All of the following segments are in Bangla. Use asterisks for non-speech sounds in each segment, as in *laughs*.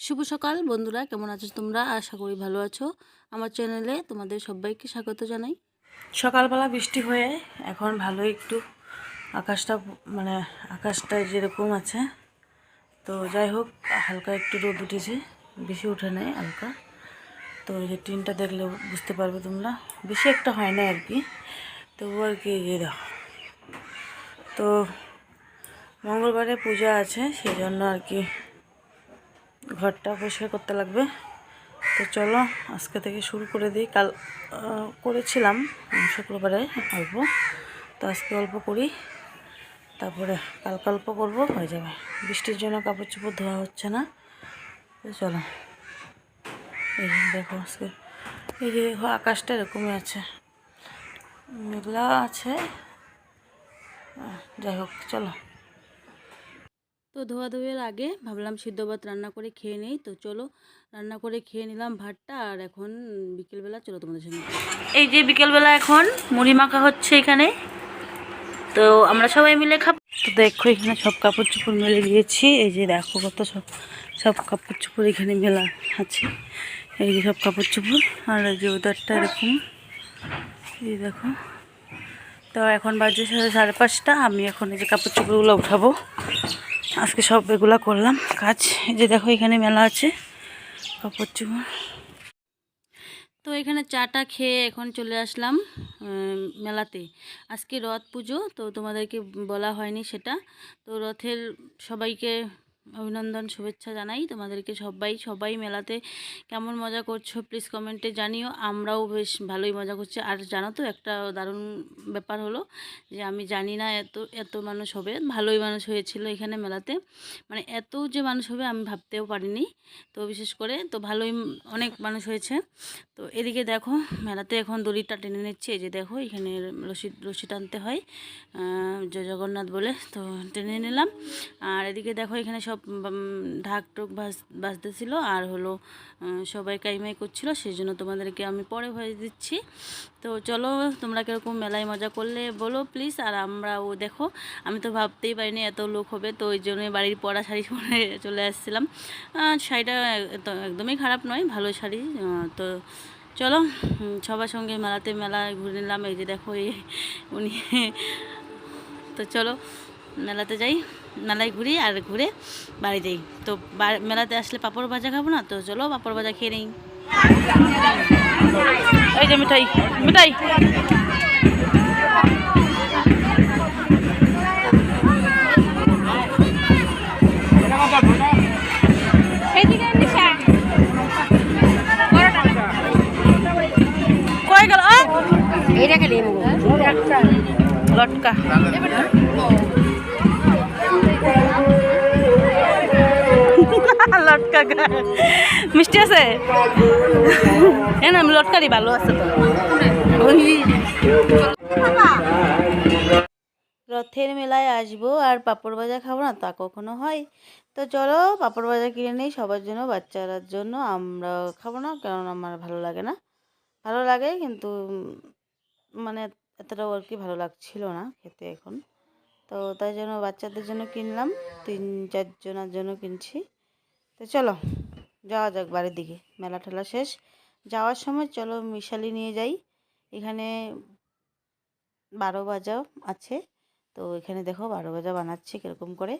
শুভ সকাল বন্ধুরা, কেমন আছো তোমরা? আশা করি ভালো আছো। আমার চ্যানেলে তোমাদের সবাইকে স্বাগত জানাই। সকালবেলা বৃষ্টি হয়ে এখন ভালো একটু আকাশটা মানে আকাশটা যেরকম আছে। তো যাই হোক, হালকা একটু রোদ উঠেছে, বেশি উঠে নেই হালকা। তো যে টিনটা দেখলে বুঝতে পারবে তোমরা। বেশি একটা হয় না আর কি। তবু আর কি এই যে দেখো তো মঙ্গলবারে পূজা আছে সেই জন্য আর কি ঘরটা পরিষ্কার করতে লাগবে। তো চলো, আজকে থেকে শুরু করে দিই। কাল করেছিলাম, শুক্রবারে অল্প। তো আজকে অল্প করি। তারপরে কালকে অল্প করব, হয়ে যাবে। বৃষ্টির জন্য কাপড় চোপড় ধোয়া হচ্ছে না। তো চলো। এই দেখো আজকে। এই যে আকাশটা এরকমই আছে। মেঘলা আছে। যাই হোক, চলো। তো ধোয়া ধোয়ের আগে ভাবলাম সিদ্ধ ভাত রান্না করে খেয়ে নেই তো চলো রান্না করে খেয়ে নিলাম ভাতটা আর এখন বিকেলবেলা চলো তোমাদের সঙ্গে। এই যে বিকেলবেলা এখন মুড়ি মাখা হচ্ছে এখানে তো আমরা সবাই মিলে খাব। তো দেখো এখানে সব কাপড় চোপড় মেলে দিয়েছি এই যে দেখো কত সব সব কাপড় চোপড় এখানে মেলা আছে। এই যে সব কাপড় চোপড় আর এই যে ওদারটা এরকম। এই দেখো। তো এখন বাজে সাড়ে সাড়ে পাঁচটা আমি এখন এই যে কাপড় চোপড়গুলো উঠাবো। আজকে সব এগুলা করলাম। কাজ যে দেখো এখানে মেলা আছে, কাপড় তো এখানে চাটা খেয়ে এখন চলে আসলাম মেলাতে। আজকে রথ পুজো, তো তোমাদেরকে বলা হয়নি সেটা। তো রথের সবাইকে অভিনন্দন, শুভেচ্ছা জানাই তোমাদেরকে সবাই। সবাই মেলাতে কেমন মজা করছ প্লিজ কমেন্টে জানিও। আমরাও বেশ ভালোই মজা করছি। আর জানো তো, একটা দারুণ ব্যাপার হলো যে আমি জানি না এত এত মানুষ হবে। ভালোই মানুষ হয়েছিল এখানে মেলাতে। মানে এত যে মানুষ হবে আমি ভাবতেও পারিনি। তো বিশেষ করে তো ভালোই অনেক মানুষ হয়েছে। তো এদিকে দেখো, মেলাতে এখন দড়িটা টেনে নিচ্ছে। যে দেখো, এখানে রশি রশি টানতে হয়। জয় জগন্নাথ বলে তো টেনে নিলাম। আর এদিকে দেখো, এখানে সব ঢাক টোক বাজ বাজতেছিল আর হলো সবাই কাইমাই করছিল সেই জন্য তোমাদেরকে আমি পরে ভয়েস দিচ্ছি। তো চলো, তোমরা কীরকম মেলায় মজা করলে বলো প্লিজ আর আমরা ও দেখো। আমি তো ভাবতেই পারিনি এত লোক হবে, তো ওই জন্য বাড়ির পরা শাড়ি পরে *laughs* চলে আসছিলাম। শাড়িটা একদমই খারাপ নয়, ভালো শাড়ি তো চলো সবার সঙ্গে মেলাতে মেলা ঘুরে নিলাম, এই যে দেখো, এই উনি। তো চলো মেলাতে যাই মেলায় ঘুরি আর ঘুরে বাড়ি যাই। তো বা- মেলাতে আসলে পাঁপড় ভাজা খাব না তো চলো পাঁপড় ভাজা খেয়ে নিই। এই যে মিঠাই মিঠাই। কই গেল? আ? লটকা লটকা। *laughs* মিষ্টি আছে? হ্যাঁ না লটকারি ভালো আছে তো। রথের মেলায় আসব আর পাঁপড় ভাজা খাব না, তা কখনো হয়। তো চলো, পাঁপড় ভাজা কিনে নিই, সবার জন্য, বাচ্চারার জন্য আমরা খাব না কারণ আমার ভালো লাগে না। ভালো লাগে, কিন্তু মানে এতটাও আর কি ভালো লাগছিল না খেতে এখন। তো তাই জন্য বাচ্চাদের জন্য কিনলাম, তিন চারজনের জন্য কিনছি। তো চলো, যাওয়া যাক বাড়ির দিকে, মেলা ঠেলা শেষ। যাওয়ার সময় চলো মিশালি নিয়ে যাই। এখানে বারো ভাজা আছে, তো এখানে দেখো বারো বাজা বানাচ্ছি কীরকম করে।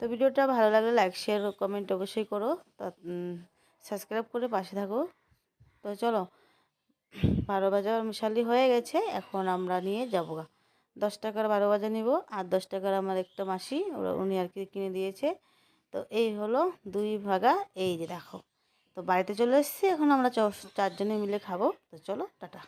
তো ভিডিওটা ভালো লাগলে লাইক শেয়ার কমেন্ট অবশ্যই করো। সাবস্ক্রাইব করে পাশে থাকো। তো চলো বারো বাজার মিশালি হয়ে গেছে, এখন আমরা নিয়ে যাব গা। দশ টাকার বারো বাজার নিব, আর দশ টাকার আমার একটা মাসি, ওরা, উনি আর কি কিনে দিয়েছে। তো এই হলো দুই ভাগা, এই যে দেখো। তো বাড়িতে চলে এসেছি, এখন আমরা চারজনে মিলে খাব। তো চলো, টাটা।